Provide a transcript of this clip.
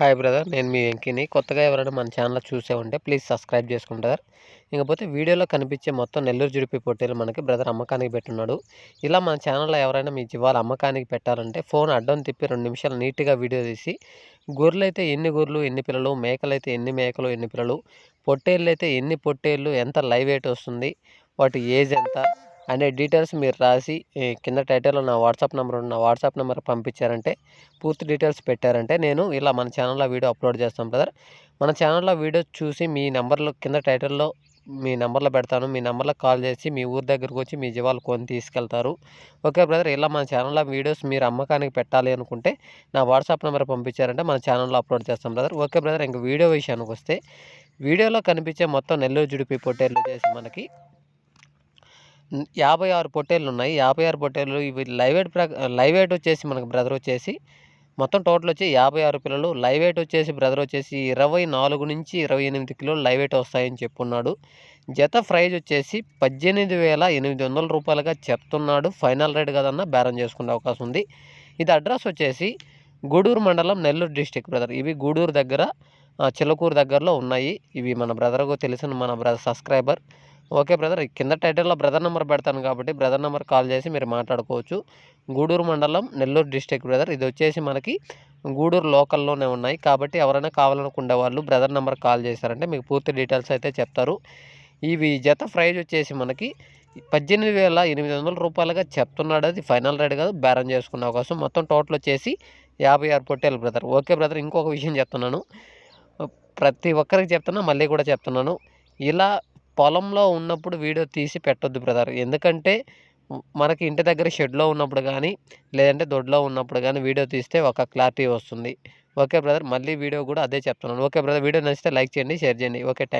Hi brother నేను మీ వెంకిని. కొత్తగా ఎవరైనా మన ఛానల్ చూసే ఉంటే ప్లీజ్ సబ్స్క్రైబ్ చేసుకుంటారు. ఇకపోతే వీడియోలో కనిపించే మొత్తం నెల్లూరు జుడిపి పొట్టేలు మనకి బ్రదర్ అమ్మకానికి పెట్టున్నాడు. ఇలా మన ఛానల్లో ఎవరైనా మీ జీవాలు అమ్మకానికి పెట్టాలంటే ఫోన్ అడ్డం తిప్పి రెండు నిమిషాలు నీట్గా వీడియో తీసి గొర్రెలు అయితే ఎన్ని గొర్రెలు ఎన్ని పిల్లలు మేకలు అయితే ఎన్ని మేకలు ఎన్ని పిల్లలు పొట్టేళ్ళు అయితే ఎన్ని పొట్టేళ్ళు ఎంత లైవ్ వెయిట్ వస్తుంది వాటి ఏజ్ ఎంత అనే డీటెయిల్స్ మీరు రాసి కింద టైటిల్లో నా వాట్సాప్ నెంబర్ ఉన్న వాట్సాప్ నెంబర్ పంపించారంటే పూర్తి డీటెయిల్స్ పెట్టారంటే నేను ఇలా మన ఛానల్లో వీడియో అప్లోడ్ చేస్తాం బ్రదర్ మన ఛానల్లో వీడియో చూసి మీ నెంబర్లో కింద టైటిల్లో మీ నెంబర్లో పెడతాను. మీ నెంబర్లో కాల్ చేసి మీ ఊరి దగ్గరకు వచ్చి మీ జీవాలు కొని తీసుకెళ్తారు. ఓకే బ్రదర్ ఇలా మన ఛానల్లో వీడియోస్ మీరు అమ్మకానికి పెట్టాలి అనుకుంటే నా వాట్సాప్ నెంబర్ పంపించారంటే మన ఛానల్లో అప్లోడ్ చేస్తాం బ్రదర్ ఓకే బ్రదర్ ఇంకా వీడియో విషయానికి వస్తే వీడియోలో కనిపించే మొత్తం నెల్లూరు జుడిపి పొట్టేళ్ళు చేసి మనకి యాభై ఆరు పొట్టేళ్ళు ఉన్నాయి యాభై ఆరు పొట్టేళ్ళు ఇవి లైవ్ వెయిట్ లైవ్ ఎయిట్ వచ్చేసి మనకు బ్రదర్ వచ్చేసి మొత్తం టోటల్ వచ్చి యాభై ఆరు పిల్లలు. లైవ్ ఎయిట్ వచ్చేసి బ్రదర్ వచ్చేసి ఇరవై నాలుగు నుంచి ఇరవై ఎనిమిది కిలోలు లైవ్ ఎయిట్ వస్తాయని చెప్పున్నాడు. జత ప్రైజ్ వచ్చేసి పద్దెనిమిది వేల ఎనిమిది వందల రూపాయలుగా చెప్తున్నాడు. ఫైనల్ రేట్ కదన్నా బేరం చేసుకునే అవకాశం ఉంది. ఇది అడ్రస్ వచ్చేసి గూడూరు మండలం నెల్లూరు డిస్టిక్ బ్రదర్. ఇవి గూడూరు దగ్గర చిలకూరు దగ్గరలో ఉన్నాయి. ఇవి మన బ్రదర్కు తెలిసిన మన బ్రదర్ సబ్స్క్రైబర్. Okay brother. కింద టైటిల్లో బ్రదర్ నెంబర్ పెడతాను కాబట్టి బ్రదర్ నెంబర్ కాల్ చేసి మీరు మాట్లాడుకోవచ్చు. గూడూరు మండలం నెల్లూరు డిస్టిక్ బ్రదర్. ఇది వచ్చేసి మనకి గూడూరు లోకల్లోనే ఉన్నాయి. కాబట్టి ఎవరైనా కావాలనుకునే వాళ్ళు బ్రదర్ నెంబర్ కాల్ చేశారంటే మీకు పూర్తి డీటెయిల్స్ అయితే చెప్తారు. ఇవి జత ప్రైజ్ వచ్చేసి మనకి పద్దెనిమిది వేల ఎనిమిది వందల రూపాయలుగా చెప్తున్నాడు. అది ఫైనల్ రేట్ కాదు బేరం చేసుకునే అవకాశం. మొత్తం టోటల్ వచ్చేసి యాభై ఆరు పొట్టేలు బ్రదర్. ఓకే బ్రదర్ ఇంకొక విషయం చెప్తున్నాను. ప్రతి ఒక్కరికి చెప్తున్నా మళ్ళీ కూడా చెప్తున్నాను. ఇలా పొలంలో ఉన్నప్పుడు వీడియో తీసి పెట్టొద్దు బ్రదర్. ఎందుకంటే మనకి ఇంటి దగ్గర షెడ్లో ఉన్నప్పుడు కానీ లేదంటే దొడ్లో ఉన్నప్పుడు కానీ వీడియో తీస్తే ఒక క్లారిటీ వస్తుంది. ఓకే బ్రదర్ మళ్ళీ వీడియో కూడా అదే చెప్తున్నాను. ఓకే బ్రదర్ వీడియో నచ్చితే లైక్ చేయండి షేర్ చేయండి. Okay thank